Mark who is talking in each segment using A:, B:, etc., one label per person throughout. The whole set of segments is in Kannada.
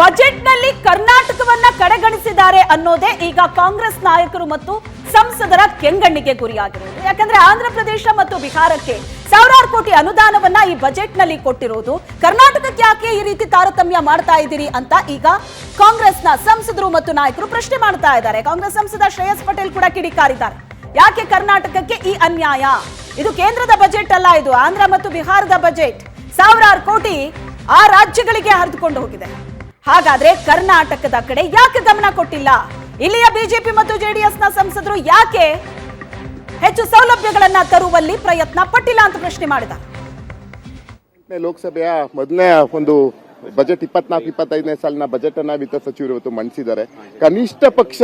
A: ಬಜೆಟ್ನಲ್ಲಿ ಕರ್ನಾಟಕವನ್ನ ಕಡೆಗಣಿಸಿದ್ದಾರೆ ಅನ್ನೋದೇ ಈಗ ಕಾಂಗ್ರೆಸ್ ನಾಯಕರು ಮತ್ತು ಸಂಸದರ ಕೆಂಗಣ್ಣಿಗೆ ಗುರಿಯಾಗಿರುವುದು ಯಾಕಂದ್ರೆ ಆಂಧ್ರ ಪ್ರದೇಶ ಮತ್ತು ಬಿಹಾರಕ್ಕೆ ಸಾವಿರಾರು ಕೋಟಿ ಅನುದಾನವನ್ನ ಈ ಬಜೆಟ್ನಲ್ಲಿ ಕೊಟ್ಟಿರೋದು. ಕರ್ನಾಟಕಕ್ಕೆ ಯಾಕೆ ಈ ರೀತಿ ತಾರತಮ್ಯ ಮಾಡ್ತಾ ಇದ್ದೀರಿ ಅಂತ ಈಗ ಕಾಂಗ್ರೆಸ್ನ ಸಂಸದರು ಮತ್ತು ನಾಯಕರು ಪ್ರಶ್ನೆ ಮಾಡ್ತಾ ಇದ್ದಾರೆ. ಕಾಂಗ್ರೆಸ್ ಸಂಸದ ಶ್ರೇಯಸ್ ಪಟೇಲ್ ಕೂಡ ಕಿಡಿಕಾರಿದ್ದಾರೆ. ಯಾಕೆ ಕರ್ನಾಟಕಕ್ಕೆ ಈ ಅನ್ಯಾಯ? ಇದು ಕೇಂದ್ರದ ಬಜೆಟ್ ಅಲ್ಲ ಇದು. ಆಂಧ್ರ ಮತ್ತು ಬಿಹಾರದ ಬಜೆಟ್ ಸಾವಿರಾರು ಕೋಟಿ ಆ ರಾಜ್ಯಗಳಿಗೆ ಹರಿದುಕೊಂಡು ಹೋಗಿದೆ. ಹಾಗಾದ್ರೆ ಕರ್ನಾಟಕದ ಕಡೆ ಯಾಕೆ ಗಮನ ಕೊಟ್ಟಿಲ್ಲ? ಇಲ್ಲಿಯ ಬಿಜೆಪಿ ಮತ್ತು ಜೆಡಿಎಸ್ನ ಸಂಸದರು ಯಾಕೆ ಹೆಚ್ಚು ಸೌಲಭ್ಯಗಳನ್ನ ತರುವಲ್ಲಿ ಪ್ರಯತ್ನ ಪಟ್ಟಿಲ್ಲ ಅಂತ ಪ್ರಶ್ನೆ
B: ಮಾಡಿದ ಲೋಕಸಭೆಯ ಮೊದಲನೇ ಒಂದು ಬಜೆಟ್ ಇಪ್ಪತ್ನಾಲ್ಕು, ಇಪ್ಪತ್ತೈದನೇ ಸಾಲಿನ ಬಜೆಟ್ ಅನ್ನ ವಿತ್ತ ಸಚಿವರು ಇವತ್ತು ಮಂಡಿಸಿದ್ದಾರೆ. ಕನಿಷ್ಠ ಪಕ್ಷ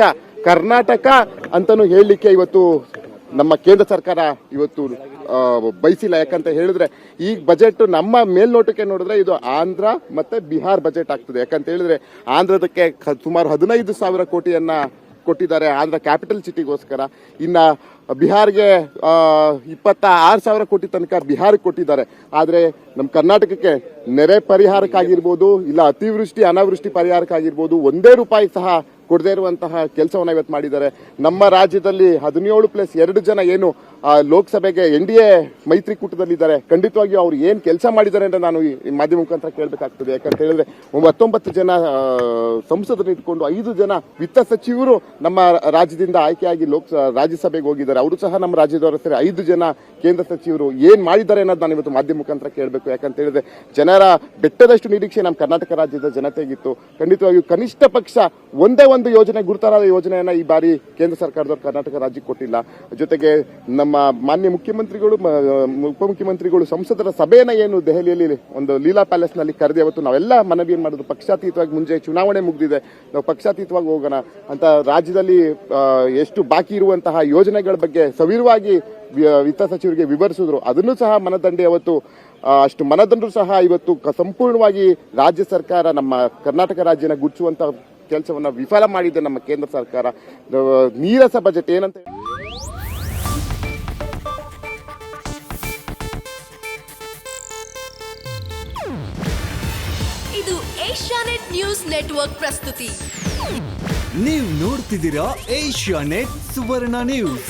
B: ಕರ್ನಾಟಕ ಅಂತಾನು ಹೇಳಲಿಕ್ಕೆ ಇವತ್ತು ನಮ್ಮ ಕೇಂದ್ರ ಸರ್ಕಾರ ಇವತ್ತು ಬಯಸಿಲ್ಲ ಯಾಕಂತ ಹೇಳಿದ್ರೆ ಈ ಬಜೆಟ್ ನಮ್ಮ ಮೇಲ್ನೋಟಕ್ಕೆ ನೋಡಿದ್ರೆ ಇದು ಆಂಧ್ರ ಮತ್ತೆ ಬಿಹಾರ್ ಬಜೆಟ್ ಆಗ್ತದೆ. ಯಾಕಂತ ಹೇಳಿದ್ರೆ ಆಂಧ್ರದಕ್ಕೆ ಸುಮಾರು ಹದಿನೈದು ಸಾವಿರ ಕೋಟಿಯನ್ನ ಕೊಟ್ಟಿದ್ದಾರೆ ಆಂಧ್ರ ಕ್ಯಾಪಿಟಲ್ ಸಿಟಿಗೋಸ್ಕರ ಇನ್ನ ಬಿಹಾರ್ಗೆ ಇಪ್ಪತ್ತ ಆರು ಸಾವಿರ ಕೋಟಿ ತನಕ ಬಿಹಾರಕ್ಕೆ ಕೊಟ್ಟಿದ್ದಾರೆ. ಆದರೆ ನಮ್ಮ ಕರ್ನಾಟಕಕ್ಕೆ ನೆರೆ ಪರಿಹಾರಕ್ಕಾಗಿರ್ಬೋದು, ಇಲ್ಲ ಅತಿವೃಷ್ಟಿ, ಅನಾವೃಷ್ಟಿ ಪರಿಹಾರಕ್ಕಾಗಿರ್ಬೋದು, ಒಂದೇ ರೂಪಾಯಿ ಸಹ ಕೊಡದೇ ಇರುವಂತಹ ಕೆಲಸವನ್ನು ಇವತ್ತು ಮಾಡಿದ್ದಾರೆ. ನಮ್ಮ ರಾಜ್ಯದಲ್ಲಿ ಹದಿನೇಳು ಪ್ಲಸ್ ಎರಡು ಜನ ಏನು ಲೋಕಸಭೆಗೆ ಎನ್ ಡಿ ಎ ಮೈತ್ರಿಕೂಟದಲ್ಲಿದ್ದಾರೆ. ಖಂಡಿತವಾಗಿಯೂ ಅವ್ರು ಏನು ಕೆಲಸ ಮಾಡಿದ್ದಾರೆ ಅಂತ ನಾನು ಈ ಮಾಧ್ಯಮ ಮುಖಾಂತರ ಕೇಳಬೇಕಾಗ್ತದೆ. ಯಾಕಂತ ಹೇಳಿದ್ರೆ ಹತ್ತೊಂಬತ್ತು ಜನ ಸಂಸದರು ಇಟ್ಕೊಂಡು ಐದು ಜನ ವಿತ್ತ ಸಚಿವರು ನಮ್ಮ ರಾಜ್ಯದಿಂದ ಆಯ್ಕೆಯಾಗಿ ಲೋಕ, ರಾಜ್ಯಸಭೆಗೆ ಹೋಗಿದ್ದಾರೆ. ಅವರು ಸಹ ನಮ್ಮ ರಾಜ್ಯದವರು ಸೇರಿ ಐದು ಜನ ಕೇಂದ್ರ ಸಚಿವರು ಏನ್ ಮಾಡಿದ್ದಾರೆ ಅನ್ನೋದು ನಾನು ಇವತ್ತು ಮಾಧ್ಯಮ ಮುಖಾಂತರ ಕೇಳಬೇಕು. ಯಾಕಂತ ಹೇಳಿದ್ರೆ ಜನರ ಬೆಟ್ಟದಷ್ಟು ನಿರೀಕ್ಷೆ ನಮ್ಮ ಕರ್ನಾಟಕ ರಾಜ್ಯದ ಜನತೆಗಿತ್ತು. ಖಂಡಿತವಾಗಿಯೂ ಕನಿಷ್ಠ ಪಕ್ಷ ಒಂದೇ ಒಂದು ಯೋಜನೆ ಗುರುತರಾದ ಯೋಜನೆಯನ್ನ ಈ ಬಾರಿ ಕೇಂದ್ರ ಸರ್ಕಾರದವರು ಕರ್ನಾಟಕ ರಾಜ್ಯಕ್ಕೆ ಕೊಟ್ಟಿಲ್ಲ. ಜೊತೆಗೆ ನಮ್ಮ ಮಾನ್ಯ ಮುಖ್ಯಮಂತ್ರಿಗಳು ಉಪಮುಖ್ಯಮಂತ್ರಿಗಳು ಸಂಸದರ ಸಭೆಯನ್ನ ಏನು ದೆಹಲಿಯಲ್ಲಿ ಒಂದು ಲೀಲಾ ಪ್ಯಾಲೇಸ್ನಲ್ಲಿ ಕರೆದಿ, ಅವತ್ತು ನಾವೆಲ್ಲ ಮನವಿ ಏನು ಮಾಡಿದ್ರು? ಪಕ್ಷಾತೀತವಾಗಿ ಮುಂಜೆ ಚುನಾವಣೆ ಮುಗಿದಿದೆ. ನಾವು ಪಕ್ಷಾತೀತವಾಗಿ ಹೋಗೋಣ. ಅಂತ ರಾಜ್ಯದಲ್ಲಿ ಎಷ್ಟು ಬಾಕಿ ಇರುವಂತಹ ಯೋಜನೆಗಳ ಬಗ್ಗೆ ಸವಿರವಾಗಿ ವಿತ್ತ ಸಚಿವರಿಗೆ ವಿವರಿಸಿದ್ರು. ಅದನ್ನು ಸಹ ಮನದಂಡೆ ಅವತ್ತು ಅಷ್ಟು ಮನದಂಡರು ಸಹ ಇವತ್ತು ಸಂಪೂರ್ಣವಾಗಿ ರಾಜ್ಯ ಸರ್ಕಾರ ನಮ್ಮ ಕರ್ನಾಟಕ ರಾಜ್ಯನ ಗುರ್ಚುವಂತ ಕೆಲಸವನ್ನ ವಿಫಲ ಮಾಡಿದೆ ನಮ್ಮ ಕೇಂದ್ರ ಸರ್ಕಾರ. ನೀರಸ ಬಜೆಟ್ ಏನಂತ
C: ಇದು ಏಷ್ಯಾನೆಟ್ ನ್ಯೂಸ್ ನೆಟ್ವರ್ಕ್ ಪ್ರಸ್ತುತಿ.
D: ನೀವು ನೋಡ್ತಿದ್ದೀರಾ ಏಷ್ಯಾ ನೆಟ್ ಸುವರ್ಣ ನ್ಯೂಸ್.